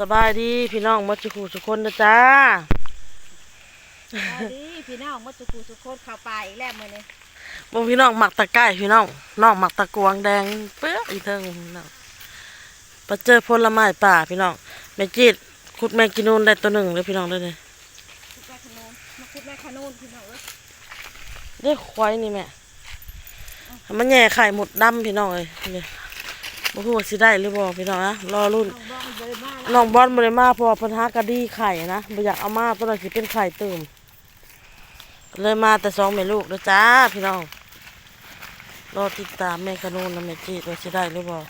สบายดีพี่น้องมาจุกูทุกคนนะจ้าสวัสดีพี่น้องมัจุกูสุโคตรเข้าไปอีกแล้วมื้อนี้บงพี่น้องหมักตะไก่พี่น้องน้องหมักตะกวงแดงเปื้ออีเทิงพี่น้องไปเจอผลไม้ป่าพี่น้องแม่จีดขุดแมงกินนูนได้ตัวหนึ่งเลยพี่น้องได้เลยคุดแม่ขนุนมาคุดแม่ขนุนพี่น้องเอ้ยได้ควายนี่แม่มันแย่ไข่หมดดำพี่น้องเลยนี่บ่ฮู้ว่าสิได้หรือบ่พี่น้องนะรอรุ่น น้องบอลยมาแล้วน้องบอลบ่ได้มาเพราะว่าเพิ่นหากระดีไข่นะบ่อยากเอามาตัวนั้นสิเป็นไข่เตื่มเลยมาแต่สองแม่ลูกเด้อจ้าพี่น้องรอติดตามแม่กระนูนและแม่จีดว่าสิได้หรือบ่า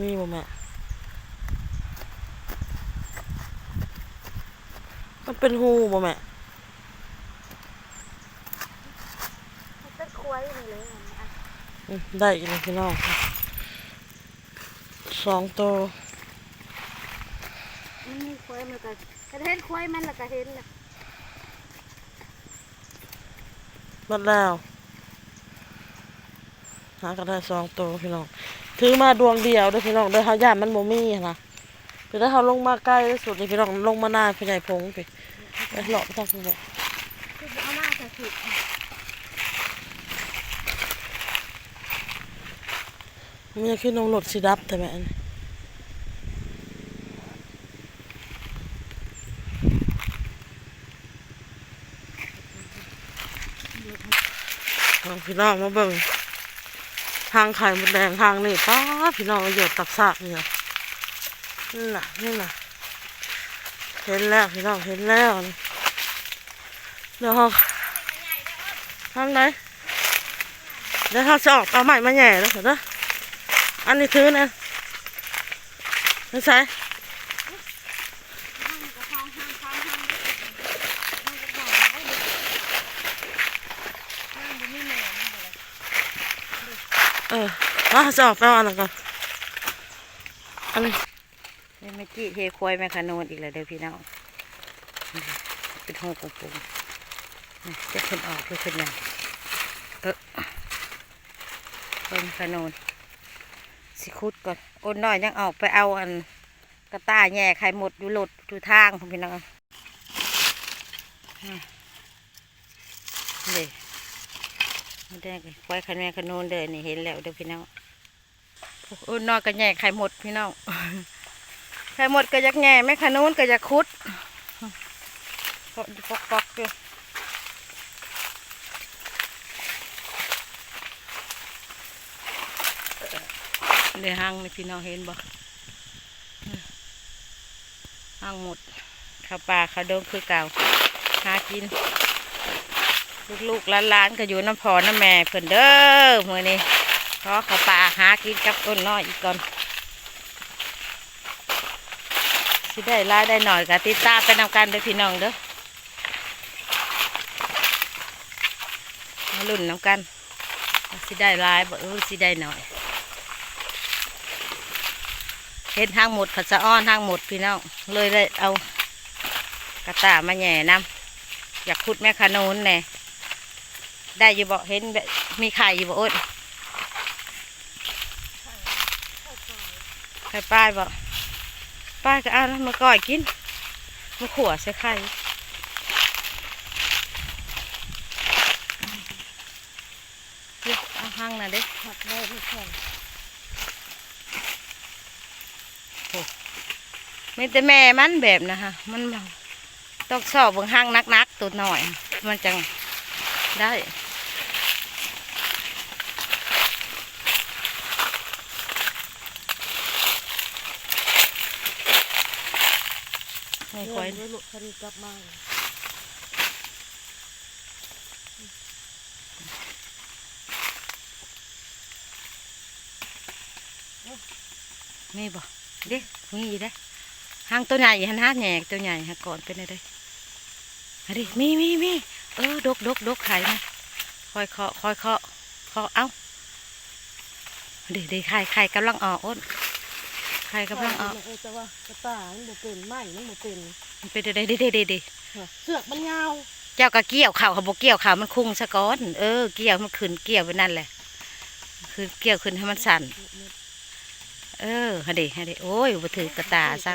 มีบ่แม่มันเป็นหูบ่แม่ ต้นควยนี่เลยอะ อืม ได้อีกแล้วพี่น้องสองตัวมันมีควยมันก็กระเห็นควยมันแล้วก็เห็นน่ะหมดแล้วหาก็ได้สองตัวพี่น้องถือมาดวงเดียวเด้วยพี่น้องเด้อเขาย่านมันโมมี่นะคือถ้าเขาลงมาใกล้ที่สุดนี่พี่น้องลงมาหน้าพี่ใหญ่พงไปไปหลอกไปทางนี้แหละคือเอามาจะสุด มันยังขึ้นน้องรถสีดับแต่แม่พี่น้องมาเบิ่งทางไข่มดแดงทางนี่ป้าพี่น้องเอาหยดตักซากนี่นะนี่น่ะนี่น่ะเห็นแล้วพี่น้องเห็นแล้วเดี๋ยวเราทางไหนเดี๋ยวเขาจะออกเอาใหม่มาแหย่แล้วเห็นไหม อันนี้ถือนะไม่ใช่ห้างกระทอองห้างห้างกระทองไว้เออมาจะออกไปเอาอันนั้นก่อนอันนี้เมื่อกี้เทควายแม่ขนุนอีกแล้วเด้อพี่น้องเป็นห้องกลมๆนี่จะขึ้นออกคือขึ้นยังเออควยแม่ขนุน สิคุดก่อนโอนน้อยยังออกไปเอาอันกระต้ายแย่ไข่หมดอยู่หลดอยู่ทางพี่น้องอืมนี่ไม่ได้ควายขันแม่ขนูนเดินนี่เห็นแล้วเด้อพี่น้องโอนน้อยก็แย่ไข่หมดพี่น้องไข่หมดก็อยากแย่แม่ขนูนก็อยากคุดก็ปอกปอกๆอยู่ ในห้างพี่น้องเห็นบ่ห้างหมดข้าวปลาข้าวดงคือเก่าหากิน ลูกๆล้านๆก็อยู่น้ำพอน้ำแม่เพิ่นเด้อมือนี้ขอข้าวปลาหากินกับต้นน้อยอีกก่อนสิได้รายได้หน่อยก็ติดตาไปนำกันเด้อพี่น้องเด้อมาลุ้นนำกันสิได้รายบ่เออสิได้หน่อย เห็นทางหมดผัดสะอ้อนทางหมดพี่น้องเลยได้เอากระตามาแหย่น้ำอยากขุดแม่ขนูนแน่ได้อยู่บ่เห็นแบบมีไข่อยู่บ่อ้นไข่ป้ายบ่ป้ายก็เอาแล้วมาก่อยกินมาขั่วใส่ไข่เอาห้างน่ะเด้ผักได้ทุกคน มีแต่แม่มันแบบนะฮะมันต้องสอบบางห้างนักๆตัวหน่อย มันจังได้ไม่ไม่ค่ค่ออยยได้ลูกคันกลับมามีบ่เด้มีอยู่ได้ ห้างตัวใหญ่หันห้าแหนกตัวใหญ่ฮะก่อนเป็นอะไรฮะดิมีมีมีเออดกดกดกไข่มาคอยเคาะคอยเคาะเคาะเอ้าเดี๋ยวเดี๋ยวไข่ไข่กำลังออกอ้นไข่กำลังออกเออแต่ว่ากระต่ายมันบ่เป็นไหมมันบ่เป็นมันเป็นเดี๋ยวเดี๋ยวเดี๋ยวเดี๋ยวเสือกมันยาวเจ้าก็เกี่ยวข่าวเขาบอกเกี่ยวข่าวมันคุ้งซะก่อนเออเกี่ยวมันขึ้นเกี่ยวไปนั่นแหละคือเกี่ยวขึ้นให้มันสั่น เออฮะเด็ฮะเด็โอ้ยบ่ถือกระตาซะ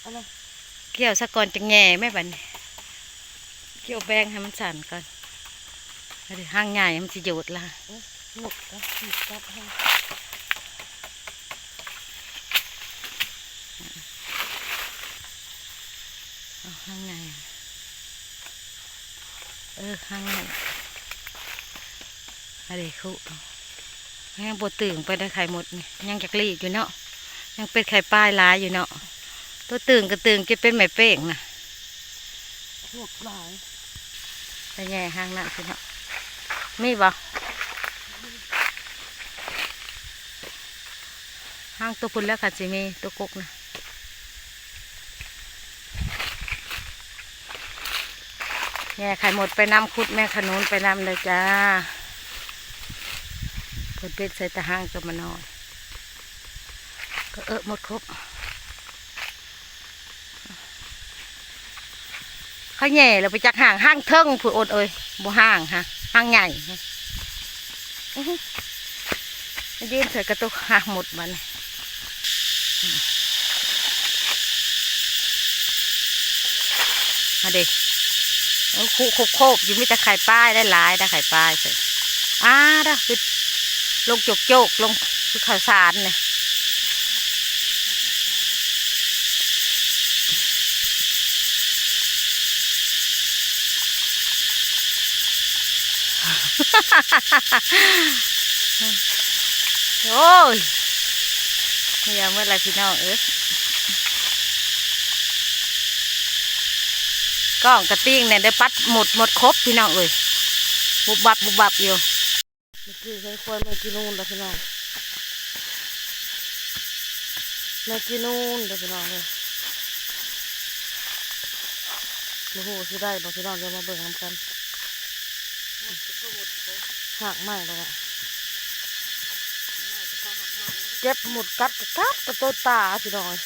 เอามาเกี่ยวซะก่อนจะแง่แม่บัดนเกี่ยวแบงให้มันสั่นก่อนฮะเด็ห้างใหญ่มันสิโยดละหมดแล้วหมดกับให้เอาห้างใหญ่เออห้างใหญ่ฮะเด็คุ ยังบดตื่นไปได้ไข่หมดนี่ยังจักรีกอยู่เนาะยังเป็นไข่ป้ายลายอยู่เนาะตัวตื่นก็ตื่นจะเป็นไหมเป้งนะหมดหลายไปแง่ห้างนั่นสิเนาะมีบ่ห้างตัวพุ่นแล้วค่ะสิมีตัวกกนะแง่ไข่หมดไปน้ำคุดแม่ขนุนไปน้ำเลยจ้า เปิดเป็ดใส่ตะหางตัวมานอนก็เออหมดครบเขาแง่เราไปจากห่างห้างเทิงผู้อดเอ้ยบ่ห่างฮะห้างใหญ่ยืนใส่กระตุกหักหมดมันมาด็กโอ้คุโคบโคบอยู่มีแต่ไข่ป้ายได้หลายได้ไข่ป้ายใส่อ้าเด้คือ ลงโจกโจกลงคือข้าวสารเนี่ยโอ้ยเนี่ยเมื่อไรพี่น้องเอ้ยกล้องกระติ้งเนี่ยได้ปัดหมดหมดครบพี่น้องเอ้ยบุบบับบุบบับอยู่ มื่อกี้ใช้ควายแม่กินนู่นแล้วพี่น้องแม่กินนู่นแล้วพี่น้องเลยโอ้โหสิได้บอกพี่น้องจะมาเบิ่งนำกันหักไม้แล้วอะเก็บหมดกัดกระกัดกระโตตาพี่น้องเอ้ย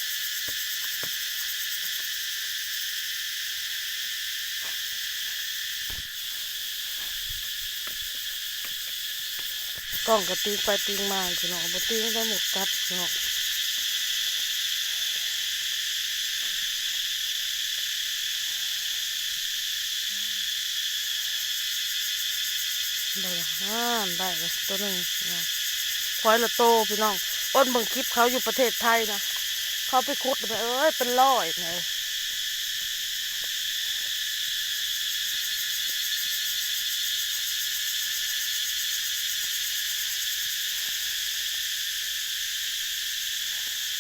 ก ล้องกระตีไปตีมาพี่น้องบตีไม่ได้หมดกัดพี่น้องได้ละอ่าได้ละตัวหนึ่งน้องควายละโตพี่น้อง อ้นบิ่งคลิปเขาอยู่ประเทศไทยนะ เขาไปขุดไปเอ้ย เป็นร้อยเนี่ย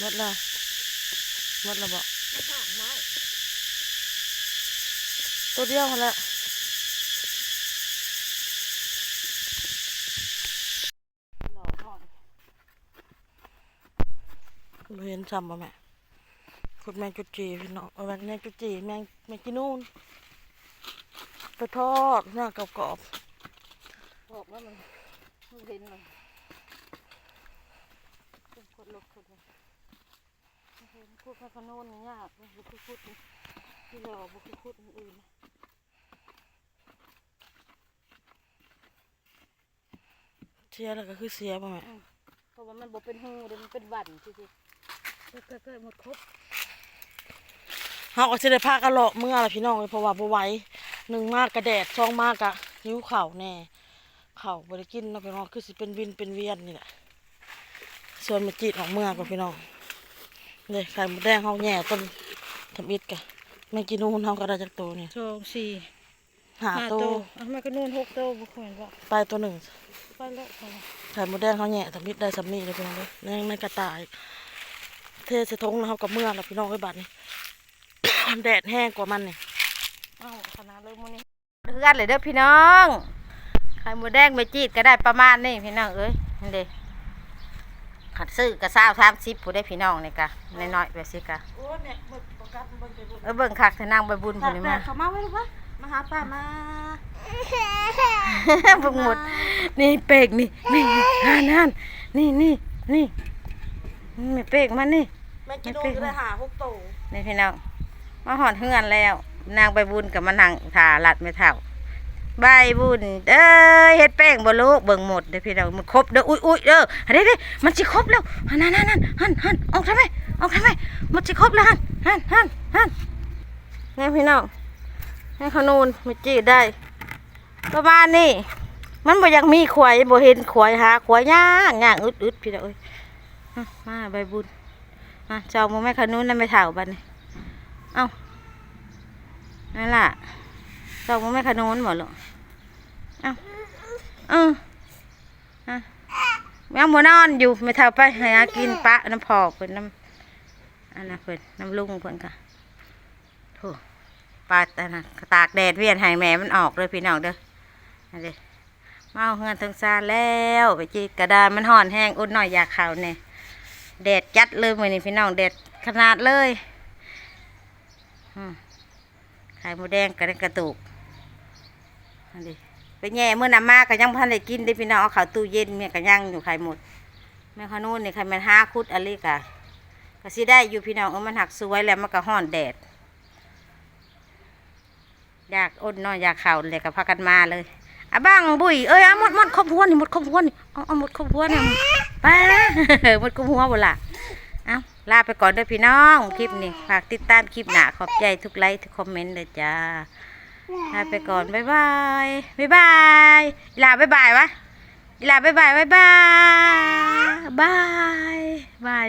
มดละหมดละบอกตัวเดียวพอละบ่เห็นจำบ่แม่ขุดแมงจุจีพี่น้องแมงจุจีแมงแมงกินนู่นไปทอดหน้ากรอบบอกว่ามันมันเห็นมันเป็นคนลบคนลยเห็น พูดแค่ขนนนี่ยากบุคือพูดที่เราบุคือพูดอื่นๆเสียแล้วก็คือเสียบ่แม่เพราะว่ามันบ่เป็นหูเดี๋ยวมันเป็นหวันจริงๆเกิดหมดครบเฮาก็สิได้พากันเลาะเมื่อล่ะพี่น้องเอ้ยเพราะว่าบ่ไหวหนึ่งมากกระแดดสองมากกะหิวข้าวแน่ข้าวบ่ได้กินเนาะพี่น้องคือสิเป็นวินเป็นเวียนนี่แหละส่วนมาจีดของเมื่อก่อนพี่น้อง นี่ไข่มดแดงเฮาแหย่ต้นทำอิดกะแม่งกินนู่นเฮาก็ได้จากตัวนี่สองสี่หาตัวอะมันก็นู่นหกตัวบุคคลว่าไปตัวหนึ่งไปแล้วพอไข่มดแดงเฮาแหย่ทำอิดได้สำนี่เลยพี่น้องเด้อในในกระต่าย เทใส่ทงแล้วเฮาก็เมื่อแล้วพี่น้องเอ้ยบัดนี้แดดแห้งกว่ามันนี่เอ้าขนาดเลยมื้อนี้เฮือนเลยเด้อพี่น้องไข่หมูแดงไม่จีดก็ได้ประมาณนี้พี่น้องเอ้ยนี่เด้ ขัดซื้อกระซ่าวสามสิบผู้ได้พี่น้องนี่กะน้อยๆไปสิกะโอ้ยแม่เบิ่งประกัดเบิ่งไปบุญเออเบิ่งคักเธอนางใบบุญป้าผู้นี้แม่มาเขามาไว้ลูกวะมาหาป้ามาเบิ่งหมด นี่เป๊กนี่นี่นั่นนั่นนี่นี่นี่นี่เป๊กมันนี่ แม่กินโดนก็ได้หาพวกโตนี่พี่น้องมาหอดเฮือนแล้ว นางใบบุญกับมานั่งถ่าลัดไม่เท่า ใบบุญเอ้ยเฮ็ดแป้งบ่ลูกเบิ่งหมดเด้อพี่น้องมันครบเด้ออุ้ยอุ้ยเด้อเด้เด้มันสิครบแล้วหันนั่นนั่นฮันหันหันออกทำไมออกทำไมมันสิครบแล้วหันหันหันหันไงพี่น้องให้ขนูนม่จีได้ ประมาณนี้มันบ่ยากมีควายบ่เห็นควายหาควายยากยากอึดอึดพี่น้องเอ้ยมาใบบุญมาเจ้าโมแม่ขนุนนั่นไม่เท่าบัดนี้เอ้านั่นล่ะเจ้าโมแม่ขนุนบ่ลูกเอ้า เออยังบ่นอนอยู่ไม่เท่าไปหากินปะน้ำพอกเพิ่นน้ำอันนั้นเพิ่นน้ำลุงเพิ่นก็โถปลาอันนั้นตากแดดเวียนให้แม่มันออกเลยพี่น้องเด้ออันนี้มาเอาเฮือนถึงซานแล้วไปจีกระดานมันห่อนแห้งอุ่นหน่อยอยากข่าวเนี่ยแดดจัดเลยมือนี่พี่น้องแดดขนาดเลยอืมไข่หมูแดงกระด็นกระตุกอันนี้ ไปแย่เมื่อนำมาก็ยังพันได้กินได้พี่น้องเอาเข้าวตู้เย็นเมียก็ยังอยู่ไข่หมดแม่ขนุนนี่ไข่มันห้าคุดอะไรกะก็สิได้อยู่พี่น้องเออมันหักสวยแล้วมันก็ห่อนแดด อยากอดเนอนอยากเข่าเลยก็พากันมาเลยอะบ้างบุยเอ้ยเอาหมดหมดครบหัวนี่หมดครบหัวนี่เอาเอาหมดครบหัวนี่ไปหมดครบหัวบ่ล่ะเอาลาไปก่อนเด้วยพี่น้องคลิปนี้ฝากติดตามคลิปหนาขอบใจทุกไลค์ทุกคอมเมนต์เลยจ้า ลาไปก่อนบ๊ายบายบ๊ายบายลาบ๊ายบายวะลาบ๊ายบายบ๊ายบายบายบาย